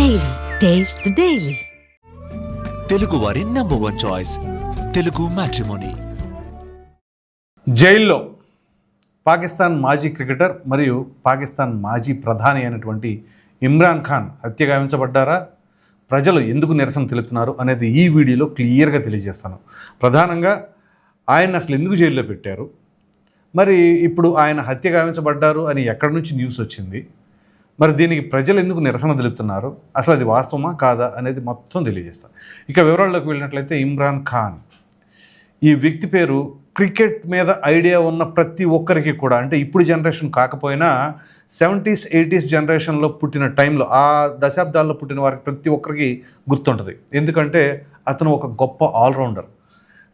Daily taste the daily Telugu వారి number one choice Telugu matrimony జైల్లో పాకిస్తాన్ మాజీ cricketer మరియు పాకిస్తాన్ మాజీ ప్రధాని అయినటువంటి ఇమ్రాన్ ఖాన్ హత్య గావించబడ్డారా? ప్రజలు ఎందుకు నిరసన తెలుపుతున్నారు అనేది ఈ వీడియోలో క్లియర్గా తెలియజేస్తాను. ప్రధానంగా ఆయన అసలు ఎందుకు జైల్లో పెట్టారు? మరి ఇప్పుడు ఆయన హత్య గావించబడ్డారు అని ఎక్కడి నుంచి న్యూస్ వచ్చింది? మరి దీనికి ప్రజలు ఎందుకు నిరసన తెలుపుతున్నారు? అసలు అది వాస్తవమా కాదా అనేది మొత్తం తెలియజేస్తాను. ఇక వివరాల్లోకి వెళ్ళినట్లయితే ఇమ్రాన్ ఖాన్. ఈ వ్యక్తి పేరు క్రికెట్ మీద ఐడియా ఉన్న ప్రతి ఒక్కరికి కూడా అంటే ఇప్పుడు జనరేషన్ కాకపోయినా సెవెంటీస్ ఎయిటీస్ జనరేషన్లో పుట్టిన టైంలో ఆ దశాబ్దాల్లో పుట్టిన వారికి ప్రతి ఒక్కరికి గుర్తుంటుంది. ఎందుకంటే అతను ఒక గొప్ప ఆల్రౌండర్.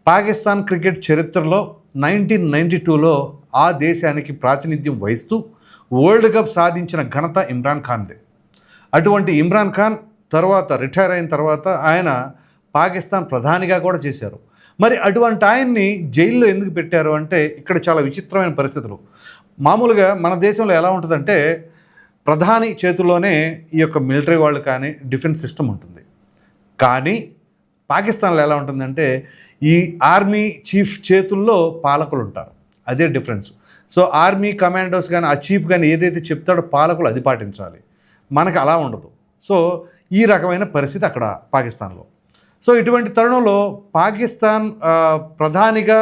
పాకిస్తాన్ క్రికెట్ చరిత్రలో నైన్టీన్ నైంటీ టూలో ఆ దేశానికి ప్రాతినిధ్యం వహిస్తూ వరల్డ్ కప్ సాధించిన ఘనత ఇమ్రాన్ ఖాన్దే. అటువంటి ఇమ్రాన్ ఖాన్ తర్వాత రిటైర్ అయిన తర్వాత ఆయన పాకిస్తాన్ ప్రధానిగా కూడా చేశారు. మరి అటువంటి ఆయన్ని జైల్లో ఎందుకు పెట్టారు అంటే ఇక్కడ చాలా విచిత్రమైన పరిస్థితులు. మామూలుగా మన దేశంలో ఎలా ఉంటుందంటే ప్రధాని చేతుల్లోనే ఈ యొక్క మిలిటరీ వాళ్ళు కానీ డిఫెన్స్ సిస్టమ్ ఉంటుంది. కానీ పాకిస్తాన్లో ఎలా ఉంటుందంటే ఈ ఆర్మీ చీఫ్ చేతుల్లో పాలకులు ఉంటారు. అదే డిఫరెన్స్. సో ఆర్మీ కమాండోస్ కానీ ఆ చీఫ్ కానీ ఏదైతే చెప్తాడో పాలకులు అది పాటించాలి. మనకు అలా ఉండదు. సో ఈ రకమైన పరిస్థితి అక్కడ పాకిస్తాన్లో. సో ఇటువంటి తరుణంలో పాకిస్తాన్ ప్రధానిగా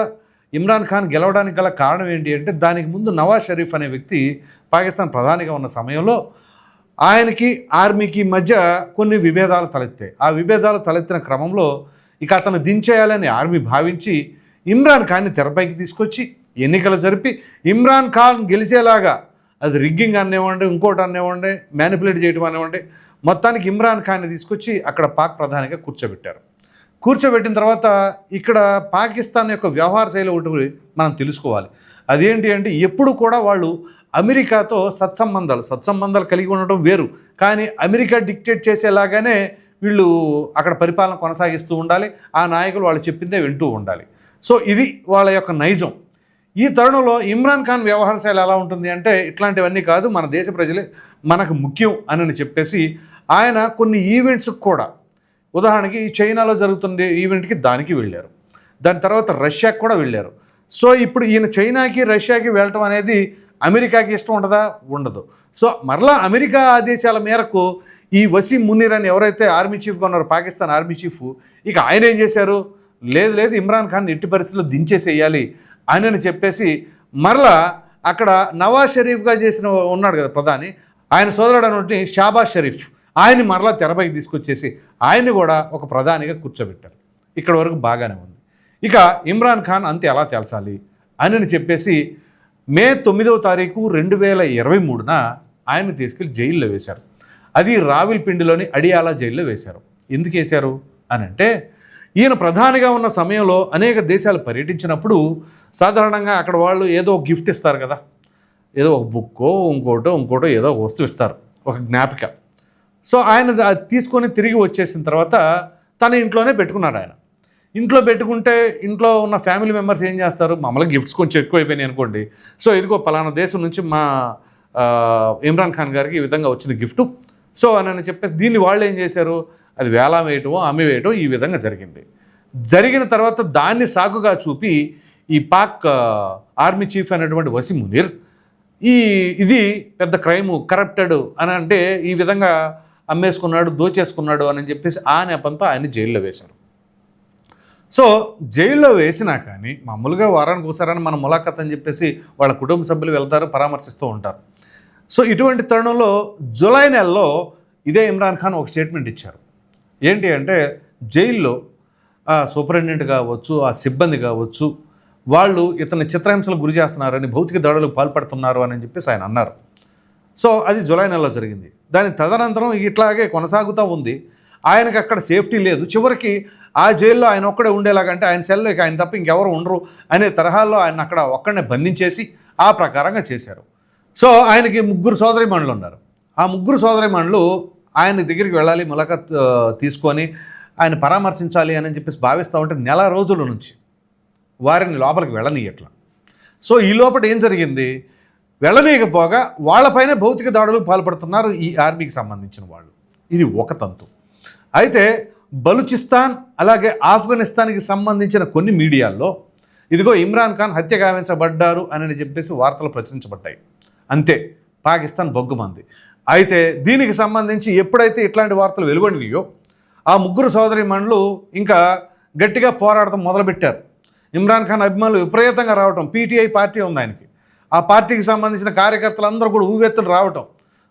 ఇమ్రాన్ ఖాన్ గెలవడానికి గల కారణం ఏంటి అంటే దానికి ముందు నవాజ్ షరీఫ్ అనే వ్యక్తి పాకిస్తాన్ ప్రధానిగా ఉన్న సమయంలో ఆయనకి ఆర్మీకి మధ్య కొన్ని విభేదాలు తలెత్తాయి. ఆ విభేదాలు తలెత్తిన క్రమంలో ఇక అతను దించేయాలని ఆర్మీ భావించి ఇమ్రాన్ ఖాన్ని తెరపైకి తీసుకొచ్చి ఎన్నికలు జరిపి ఇమ్రాన్ ఖాన్ గెలిచేలాగా అది రిగ్గింగ్ అనేవ్వండి ఇంకోటి అనేవ్వండి మ్యానిపులేట్ చేయడం అనేవ్వండి మొత్తానికి ఇమ్రాన్ ఖాన్ని తీసుకొచ్చి అక్కడ పాక్ ప్రధానిగా కూర్చోబెట్టారు. కూర్చోబెట్టిన తర్వాత ఇక్కడ పాకిస్తాన్ యొక్క వ్యవహార శైలి ఒకటి మనం తెలుసుకోవాలి. అదేంటి అంటే ఎప్పుడు కూడా వాళ్ళు అమెరికాతో సత్సంబంధాలు సత్సంబంధాలు కలిగి ఉండటం వేరు. కానీ అమెరికా డిక్టేట్ చేసేలాగానే వీళ్ళు అక్కడ పరిపాలన కొనసాగిస్తూ ఉండాలి. ఆ నాయకులు వాళ్ళు చెప్పిందే వింటూ ఉండాలి. సో ఇది వాళ్ళ యొక్క నైజం. ఈ తరుణంలో ఇమ్రాన్ ఖాన్ వ్యవహార శైలి ఎలా ఉంటుంది అంటే ఇట్లాంటివన్నీ కాదు మన దేశ ప్రజలే మనకు ముఖ్యం అని చెప్పేసి ఆయన కొన్ని ఈవెంట్స్కి కూడా ఉదాహరణకి ఈ చైనాలో జరుగుతుండే ఈవెంట్కి దానికి వెళ్ళారు. దాని తర్వాత రష్యాకి కూడా వెళ్ళారు. సో ఇప్పుడు ఈయన చైనాకి రష్యాకి వెళ్ళటం అనేది అమెరికాకి ఇష్టం ఉండదా? ఉండదు. సో మరలా అమెరికా ఆదేశాల మేరకు ఈ వసీం మునీర్ అని ఎవరైతే ఆర్మీ చీఫ్గా ఉన్నారో పాకిస్తాన్ ఆర్మీ చీఫ్ ఇక ఆయన ఏం చేశారు? లేదు లేదు ఇమ్రాన్ ఖాన్ ఎట్టి పరిస్థితుల్లో దించేసేయాలి అని అని చెప్పేసి మరలా అక్కడ నవాజ్ షరీఫ్గా చేసిన ఉన్నాడు కదా ప్రధాని ఆయన సోదరుడు అన్నటువంటి షాబాజ్ షరీఫ్ ఆయన్ని మరలా తెరపైకి తీసుకొచ్చేసి ఆయన్ని కూడా ఒక ప్రధానిగా కూర్చోబెట్టారు. ఇక్కడ వరకు బాగానే ఉంది. ఇక ఇమ్రాన్ ఖాన్ అంతే ఎలా తేల్చాలి? అని అని చెప్పేసి మే తొమ్మిదవ తారీఖు రెండు వేల ఇరవై మూడున ఆయన్ని తీసుకెళ్ళి జైల్లో వేశారు. అది రావిల్పిండిలోని అడియాలా జైల్లో వేశారు. ఎందుకు వేశారు? అని అంటే ఈయన ప్రధానిగా ఉన్న సమయంలో అనేక దేశాలు పర్యటించినప్పుడు సాధారణంగా అక్కడ వాళ్ళు ఏదో గిఫ్ట్ ఇస్తారు కదా. ఏదో ఒక బుక్కో ఇంకోటో ఇంకోటో ఏదో ఒక వస్తువు ఇస్తారు. ఒక జ్ఞాపిక. సో ఆయన అది తీసుకొని తిరిగి వచ్చేసిన తర్వాత తన ఇంట్లోనే పెట్టుకున్నాడు ఆయన. ఇంట్లో పెట్టుకుంటే ఇంట్లో ఉన్న ఫ్యామిలీ మెంబర్స్ ఏం చేస్తారు? మామూలుగా గిఫ్ట్స్ కొంచెం ఎక్కువైపోయినాయి అనుకోండి. సో ఇదిగో పలానా దేశం నుంచి మా ఇమ్రాన్ ఖాన్ గారికి ఈ విధంగా వచ్చింది గిఫ్ట్ సో అని చెప్పేసి దీన్ని వాళ్ళు ఏం చేశారు? అది వేలా వేయటమో అమ్మి వేయటం ఈ విధంగా జరిగింది. జరిగిన తర్వాత దాన్ని సాకుగా చూపి ఈ పాక్ ఆర్మీ చీఫ్ అయినటువంటి వసీం మునీర్ ఈ ఇది పెద్ద క్రైము కరప్టెడ్ అని అంటే ఈ విధంగా అమ్మేసుకున్నాడు దోచేసుకున్నాడు అని చెప్పేసి ఆ నేపంతో ఆయన జైల్లో వేశారు. సో జైల్లో వేసినా కానీ మామూలుగా వారానికి ఒకసారని మన ములాఖత్ అని చెప్పేసి వాళ్ళ కుటుంబ సభ్యులు వెళ్తారు పరామర్శిస్తూ ఉంటారు. సో ఇటువంటి తరుణంలో జూలై నెలలో ఇదే ఇమ్రాన్ ఖాన్ ఒక స్టేట్మెంట్ ఇచ్చారు. ఏంటి అంటే జైల్లో ఆ సూపరింటెండెంట్ కావచ్చు ఆ సిబ్బంది కావచ్చు వాళ్ళు ఇతని చిత్రహింసలకు గురి చేస్తున్నారని భౌతిక దాడులకు పాల్పడుతున్నారు అని చెప్పేసి ఆయన అన్నారు. సో అది జూలై నెలలో జరిగింది. దాని తదనంతరం ఇట్లాగే కొనసాగుతూ ఉంది. ఆయనకి అక్కడ సేఫ్టీ లేదు. చివరికి ఆ జైల్లో ఆయన ఒక్కడే ఉండేలాగంటే ఆయన సెల్లో ఆయన తప్ప ఇంకెవరు ఉండరు అనే తరహాలో ఆయన అక్కడ ఒక్కడనే బంధించేసి ఆ ప్రకారంగా చేశారు. సో ఆయనకి ముగ్గురు సోదరిమణులు ఉన్నారు. ఆ ముగ్గురు సోదరిమణులు ఆయన దగ్గరికి వెళ్ళాలి ములాఖత్ తీసుకొని ఆయన పరామర్శించాలి అని చెప్పేసి భావిస్తూ ఉంటే నెల రోజుల నుంచి వారిని లోపలికి వెళ్ళనీయట్లా. సో ఈ లోపల ఏం జరిగింది? వెళ్ళనీయకపోగా వాళ్ళపైనే భౌతిక దాడులకు పాల్పడుతున్నారు ఈ ఆర్మీకి సంబంధించిన వాళ్ళు. ఇది ఒక తంతు. అయితే బలూచిస్తాన్ అలాగే ఆఫ్ఘనిస్తాన్కి సంబంధించిన కొన్ని మీడియాల్లో ఇదిగో ఇమ్రాన్ ఖాన్ హత్య గావించబడ్డారు అని చెప్పేసి వార్తలు ప్రచురించబడ్డాయి. అంతే పాకిస్తాన్ బొగ్గుమంది. అయితే దీనికి సంబంధించి ఎప్పుడైతే ఇట్లాంటి వార్తలు వెలువడినాయో ఆ ముగ్గురు సోదరి మండలు ఇంకా గట్టిగా పోరాడటం మొదలుపెట్టారు. ఇమ్రాన్ ఖాన్ అభిమానులు విపరీతంగా రావటం పీటీఐ పార్టీ ఉంది ఆయనకి. ఆ పార్టీకి సంబంధించిన కార్యకర్తలందరూ కూడా ఊవెత్తులు రావటం.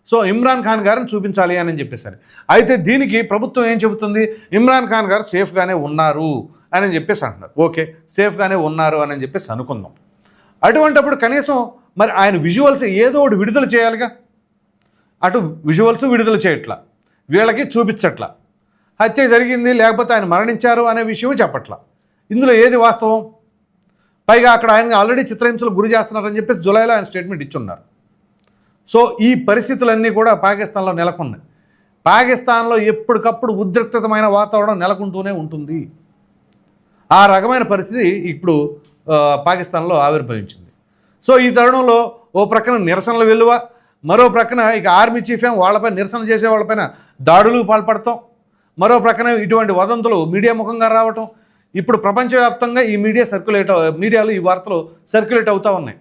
సో ఇమ్రాన్ ఖాన్ గారిని చూపించాలి అని చెప్పేసరి అయితే దీనికి ప్రభుత్వం ఏం చెబుతుంది? ఇమ్రాన్ ఖాన్ గారు సేఫ్గానే ఉన్నారు అని చెప్పేసి అంటున్నారు. ఓకే సేఫ్గానే ఉన్నారు అని చెప్పేసి అనుకుందాం. అటువంటప్పుడు కనీసం మరి ఆయన విజువల్స్ ఏదో ఒకటి విడుదల చేయాలిగా? అటు విజువల్స్ విడుదల చేయట్లా. వీళ్ళకి చూపించట్ల. హత్య జరిగింది లేకపోతే ఆయన మరణించారు అనే విషయం చెప్పట్ల. ఇందులో ఏది వాస్తవం? పైగా అక్కడ ఆయన ఆల్రెడీ చిత్రహింసలు గురి చేస్తున్నారని చెప్పేసి జులైలో ఆయన స్టేట్మెంట్ ఇచ్చున్నారు. సో ఈ పరిస్థితులన్నీ కూడా పాకిస్తాన్లో నెలకొన్నాయి. పాకిస్తాన్లో ఎప్పటికప్పుడు ఉద్రిక్తమైన వాతావరణం నెలకొంటూనే ఉంటుంది. ఆ రకమైన పరిస్థితి ఇప్పుడు పాకిస్తాన్లో ఆవిర్భవించింది. సో ఈ తరుణంలో ఓ ప్రక్కన నిరసనల విలువ మరో ప్రక్కన ఇక ఆర్మీ చీఫ్ ఏం వాళ్ళపై నిరసన చేసే వాళ్ళపైన దాడులు పాల్పడతాం మరో ప్రక్కన ఇటువంటి వదంతులు మీడియా ముఖంగా రావటం. ఇప్పుడు ప్రపంచవ్యాప్తంగా ఈ మీడియా సర్క్యులేట్ మీడియాలో ఈ వార్తలు సర్క్యులేట్ అవుతూ ఉన్నాయి.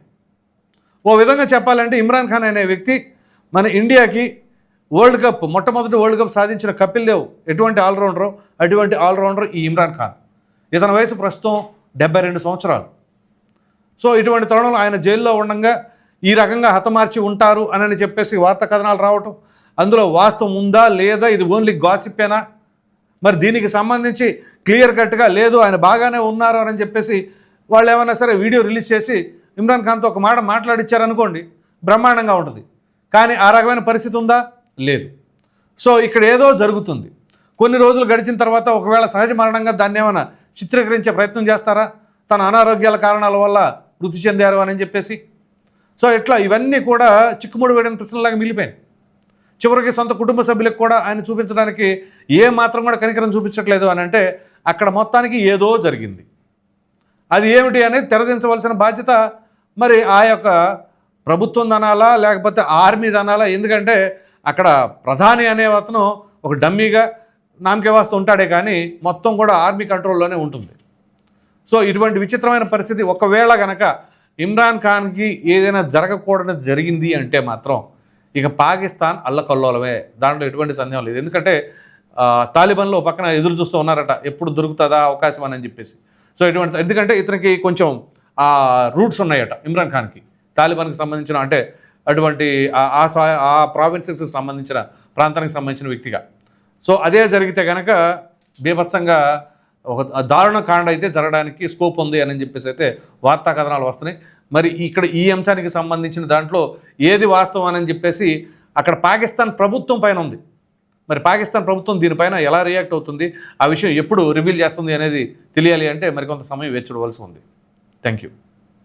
ఓ విధంగా చెప్పాలంటే ఇమ్రాన్ ఖాన్ అనే వ్యక్తి మన ఇండియాకి వరల్డ్ కప్ మొట్టమొదటి వరల్డ్ కప్ సాధించిన కపిల్ దేవ్ ఎటువంటి ఆల్రౌండరో అటువంటి ఆల్రౌండర్ ఈ ఇమ్రాన్ ఖాన్. ఇతని వయసు ప్రస్తుతం డెబ్బై రెండు సంవత్సరాలు. సో ఇటువంటి తరుణంలో ఆయన జైల్లో ఉండగా ఈ రకంగా హతమార్చి ఉంటారు అని చెప్పేసి వార్త కథనాలు రావటం. అందులో వాస్తవం ఉందా లేదా ఇది ఓన్లీ గాసిప్పేనా మరి దీనికి సంబంధించి క్లియర్ కట్గా లేదు ఆయన బాగానే ఉన్నారు అని చెప్పేసి వాళ్ళు ఏమైనా సరే వీడియో రిలీజ్ చేసి ఇమ్రాన్ ఖాన్తో ఒక మాట మాట్లాడిచ్చారనుకోండి బ్రహ్మాండంగా ఉంటుంది. కానీ ఆ రకమైన పరిస్థితి ఉందా? లేదు. సో ఇక్కడ ఏదో జరుగుతుంది. కొన్ని రోజులు గడిచిన తర్వాత ఒకవేళ సహజ మరణంగా దాన్ని ఏమైనా చిత్రీకరించే ప్రయత్నం చేస్తారా? తన అనారోగ్యాల కారణాల వల్ల మృతి చెందారు అని చెప్పేసి సో ఇట్లా ఇవన్నీ కూడా చిక్కుముడు వేడిన ప్రశ్నలాగా మిగిలిపోయాయి. చివరికి సొంత కుటుంబ సభ్యులకు కూడా ఆయన చూపించడానికి ఏ మాత్రం కూడా కనికరం చూపించట్లేదు అని అంటే అక్కడ మొత్తానికి ఏదో జరిగింది. అది ఏమిటి అనేది తెరదించవలసిన బాధ్యత మరి ఆ యొక్క ప్రభుత్వం దనాలా లేకపోతే ఆర్మీ దనాలా? ఎందుకంటే అక్కడ ప్రధాని అనే అతను ఒక డమ్మీగా నామకే వాస్తు ఉంటాడే కానీ మొత్తం కూడా ఆర్మీ కంట్రోల్లోనే ఉంటుంది. సో ఇటువంటి విచిత్రమైన పరిస్థితి ఒకవేళ గనక ఇమ్రాన్ ఖాన్కి ఏదైనా జరగకూడని జరిగింది అంటే మాత్రం ఇక పాకిస్తాన్ అల్లకల్లోలమే. దాంట్లో ఎటువంటి సందేహం లేదు. ఎందుకంటే తాలిబాన్లో పక్కన ఎదురు చూస్తూ ఉన్నారట ఎప్పుడు దొరుకుతుందా అవకాశం అని చెప్పేసి. సో ఇటువంటి ఎందుకంటే ఇతనికి కొంచెం ఆ రూట్స్ ఉన్నాయట ఇమ్రాన్ ఖాన్కి. తాలిబాన్కి సంబంధించిన అంటే అటువంటి ఆ- ఆ సా- ఆ ప్రావిన్సెస్కి సంబంధించిన ప్రాంతానికి సంబంధించిన వ్యక్తిగా. సో అదే జరిగితే కనుక బీభత్సంగా ఒక దారుణ కాండ అయితే జరగడానికి స్కోప్ ఉంది అని చెప్పేసి అయితే వార్తా కథనాలు వస్తున్నాయి. మరి ఇక్కడ ఈ అంశానికి సంబంధించిన దాంట్లో ఏది వాస్తవం అని చెప్పేసి అక్కడ పాకిస్తాన్ ప్రభుత్వం పైన ఉంది. మరి పాకిస్తాన్ ప్రభుత్వం దీనిపైన ఎలా రియాక్ట్ అవుతుంది? ఆ విషయం ఎప్పుడు రివీల్ చేస్తుంది అనేది తెలియాలి అంటే మరికొంత సమయం వేచి చూడవలసి ఉంది. Thank you